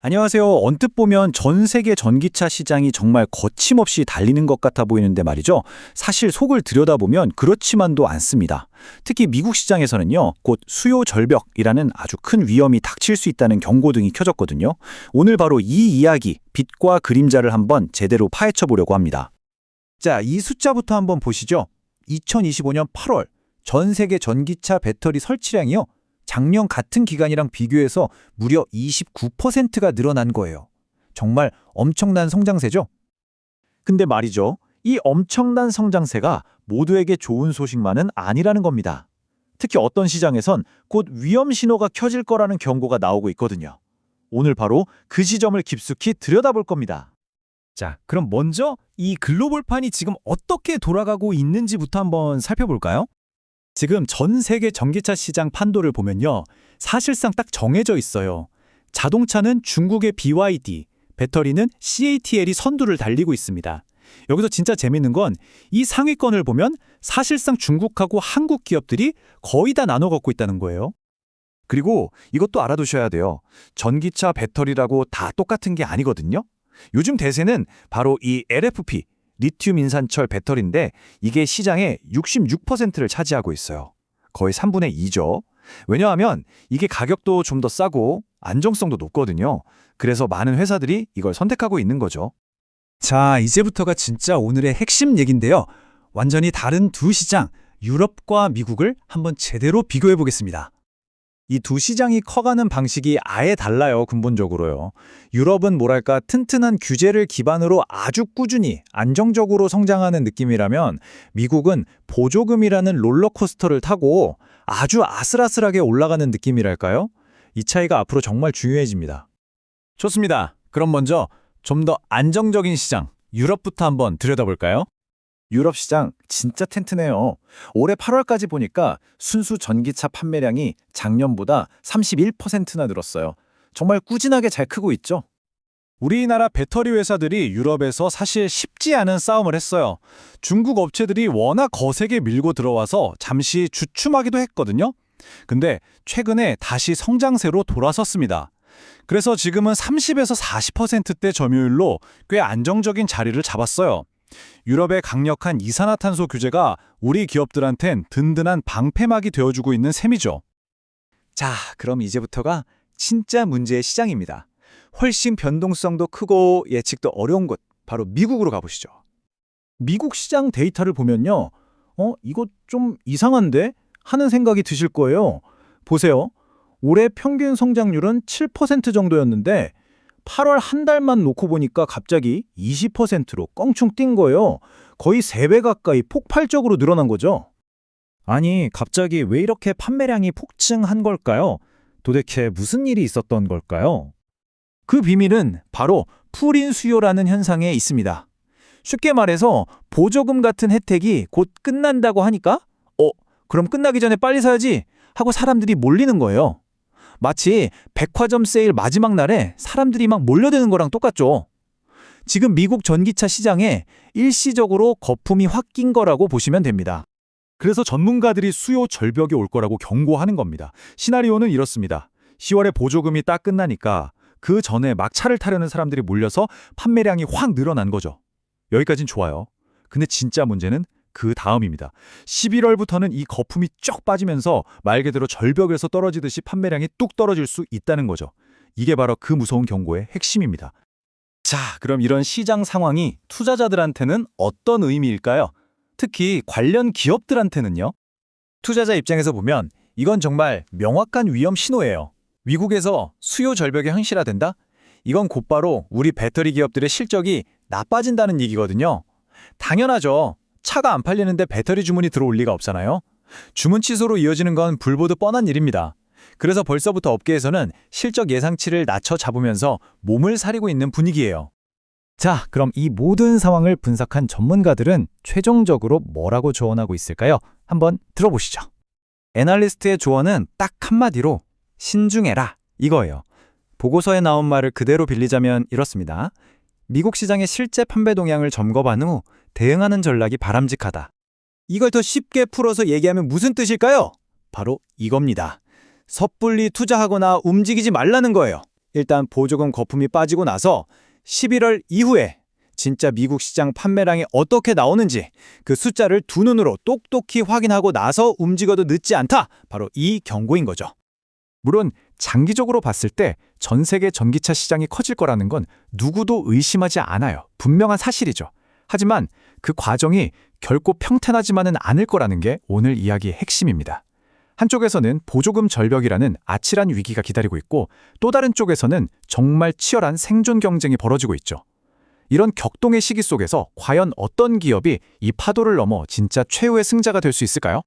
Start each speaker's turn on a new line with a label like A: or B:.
A: 안녕하세요. 언뜻 보면 전 세계 전기차 시장이 정말 거침없이 달리는 것 같아 보이는데 말이죠. 사실 속을 들여다보면 그렇지만도 않습니다. 특히 미국 시장에서는요, 곧 수요 절벽이라는 아주 큰 위험이 닥칠 수 있다는 경고등이 켜졌거든요. 오늘 바로 이 이야기, 빛과 그림자를 한번 제대로 파헤쳐 보려고 합니다.
B: 자, 이 숫자부터 한번 보시죠. 2025년 8월 전 세계 전기차 배터리 설치량이요. 작년 같은 기간이랑 비교해서 무려 29%가 늘어난 거예요. 정말 엄청난 성장세죠? 근데 말이죠. 이 엄청난 성장세가 모두에게 좋은 소식만은 아니라는 겁니다. 특히 어떤 시장에선 곧 위험 신호가 켜질 거라는 경고가 나오고 있거든요. 오늘 바로 그 지점을 깊숙이 들여다볼 겁니다.
C: 자, 그럼 먼저 이 글로벌판이 지금 어떻게 돌아가고 있는지부터 한번 살펴볼까요? 지금 전 세계 전기차 시장 판도를 보면요. 사실상 딱 정해져 있어요. 자동차는 중국의 BYD, 배터리는 CATL이 선두를 달리고 있습니다. 여기서 진짜 재밌는 건 이 상위권을 보면 사실상 중국하고 한국 기업들이 거의 다 나눠 갖고 있다는 거예요.
B: 그리고 이것도 알아두셔야 돼요. 전기차 배터리라고 다 똑같은 게 아니거든요. 요즘 대세는 바로 이 LFP, 리튬 인산철 배터리인데 이게 시장의 66%를 차지하고 있어요. 거의 3분의 2죠. 왜냐하면 이게 가격도 좀 더 싸고 안정성도 높거든요. 그래서 많은 회사들이 이걸 선택하고 있는 거죠.
C: 자, 이제부터가 진짜 오늘의 핵심 얘긴데요. 완전히 다른 두 시장, 유럽과 미국을 한번 제대로 비교해 보겠습니다. 이 두 시장이 커가는 방식이 아예 달라요, 근본적으로요. 유럽은 뭐랄까 튼튼한 규제를 기반으로 아주 꾸준히 안정적으로 성장하는 느낌이라면 미국은 보조금이라는 롤러코스터를 타고 아주 아슬아슬하게 올라가는 느낌이랄까요? 이 차이가 앞으로 정말 중요해집니다. 좋습니다. 그럼 먼저 좀 더 안정적인 시장, 유럽부터 한번 들여다볼까요?
B: 유럽 시장 진짜 튼튼해요. 올해 8월까지 보니까 순수 전기차 판매량이 작년보다 31%나 늘었어요. 정말 꾸준하게 잘 크고 있죠.
C: 우리나라 배터리 회사들이 유럽에서 사실 쉽지 않은 싸움을 했어요. 중국 업체들이 워낙 거세게 밀고 들어와서 잠시 주춤하기도 했거든요. 근데 최근에 다시 성장세로 돌아섰습니다. 그래서 지금은 30에서 40%대 점유율로 꽤 안정적인 자리를 잡았어요. 유럽의 강력한 이산화탄소 규제가 우리 기업들한텐 든든한 방패막이 되어주고 있는 셈이죠.
B: 자, 그럼 이제부터가 진짜 문제의 시장입니다. 훨씬 변동성도 크고 예측도 어려운 곳, 바로 미국으로 가보시죠. 미국 시장 데이터를 보면요. 어, 이거 좀 이상한데? 하는 생각이 드실 거예요. 보세요. 올해 평균 성장률은 7% 정도였는데 8월 한 달만 놓고 보니까 갑자기 20%로 껑충 뛴 거예요. 거의 3배 가까이 폭발적으로 늘어난 거죠.
C: 아니, 갑자기 왜 이렇게 판매량이 폭증한 걸까요? 도대체 무슨 일이 있었던 걸까요?
B: 그 비밀은 바로 풀인 수요라는 현상에 있습니다. 쉽게 말해서 보조금 같은 혜택이 곧 끝난다고 하니까 어, 그럼 끝나기 전에 빨리 사야지 하고 사람들이 몰리는 거예요. 마치 백화점 세일 마지막 날에 사람들이 막 몰려드는 거랑 똑같죠. 지금 미국 전기차 시장에 일시적으로 거품이 확 낀 거라고 보시면 됩니다.
C: 그래서 전문가들이 수요 절벽이 올 거라고 경고하는 겁니다. 시나리오는 이렇습니다. 10월에 보조금이 딱 끝나니까 그 전에 막 차를 타려는 사람들이 몰려서 판매량이 확 늘어난 거죠. 여기까진 좋아요. 근데 진짜 문제는 그 다음입니다. 11월부터는 이 거품이 쫙 빠지면서 말 그대로 절벽에서 떨어지듯이 판매량이 뚝 떨어질 수 있다는 거죠. 이게 바로 그 무서운 경고의 핵심입니다. 자, 그럼 이런 시장 상황이 투자자들한테는 어떤 의미일까요? 특히 관련 기업들한테는요?
B: 투자자 입장에서 보면 이건 정말 명확한 위험 신호예요. 미국에서 수요 절벽이 현실화된다? 이건 곧바로 우리 배터리 기업들의 실적이 나빠진다는 얘기거든요. 당연하죠. 차가 안 팔리는데 배터리 주문이 들어올 리가 없잖아요. 주문 취소로 이어지는 건 불보듯 뻔한 일입니다. 그래서 벌써부터 업계에서는 실적 예상치를 낮춰 잡으면서 몸을 사리고 있는 분위기예요.
C: 자, 그럼 이 모든 상황을 분석한 전문가들은 최종적으로 뭐라고 조언하고 있을까요? 한번 들어보시죠. 애널리스트의 조언은 딱 한마디로 신중해라 이거예요. 보고서에 나온 말을 그대로 빌리자면 이렇습니다. 미국 시장의 실제 판매 동향을 점검한 후 대응하는 전략이 바람직하다.
B: 이걸 더 쉽게 풀어서 얘기하면 무슨 뜻일까요? 바로 이겁니다. 섣불리 투자하거나 움직이지 말라는 거예요.
A: 일단 보조금 거품이 빠지고 나서 11월 이후에 진짜 미국 시장 판매량이 어떻게 나오는지 그 숫자를 두 눈으로 똑똑히 확인하고 나서 움직여도 늦지 않다. 바로 이 경고인 거죠.
B: 물론 장기적으로 봤을 때 전 세계 전기차 시장이 커질 거라는 건 누구도 의심하지 않아요. 분명한 사실이죠. 하지만 그 과정이 결코 평탄하지만은 않을 거라는 게 오늘 이야기의 핵심입니다. 한쪽에서는 보조금 절벽이라는 아찔한 위기가 기다리고 있고 또 다른 쪽에서는 정말 치열한 생존 경쟁이 벌어지고 있죠. 이런 격동의 시기 속에서 과연 어떤 기업이 이 파도를 넘어 진짜 최후의 승자가 될 수 있을까요?